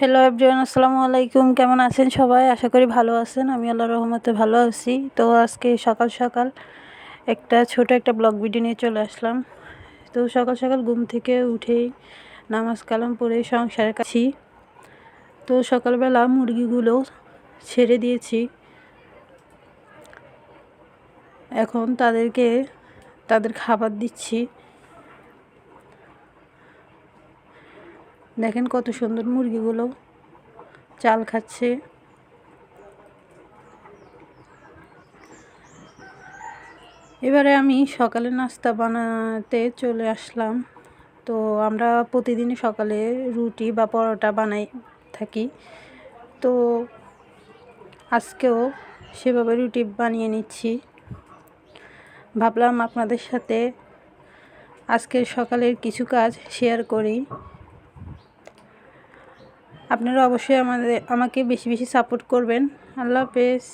Hello everyone আসসালামু আলাইকুম। কেমন আছেন সবাই? আশা করি ভালো আছেন। আমি আল্লাহ রহমতে ভালো আছি। তো আজকে সকাল সকাল একটা ছোট একটা ব্লগ ভিডিও নিয়ে চলে আসলাম। তো সকাল সকাল ঘুম থেকে উঠেই নামাজ কালাম পড়ে সংসারে কাছি তো সকালবেলা মুরগিগুলো ছেড়ে দিয়েছি। এখন তাদেরকে, তাদের খাবার দিচ্ছি। দেখেন কত সুন্দর মুরগিগুলো চাল খাচ্ছে। এবারে আমি সকালে নাস্তা বানাতে চলে আসলাম। তো আমরা প্রতিদিনই সকালে রুটি বা পরোটা বানাই থাকি। তো আজকেও সেভাবে রুটি বানিয়ে নিচ্ছি। ভাবলাম আপনাদের সাথে আজকের সকালের কিছু কাজ শেয়ার করি। আপনারা অবশ্যই আমাদের আমাকে বেশি বেশি সাপোর্ট করবেন। আল্লাহ হাফেজ।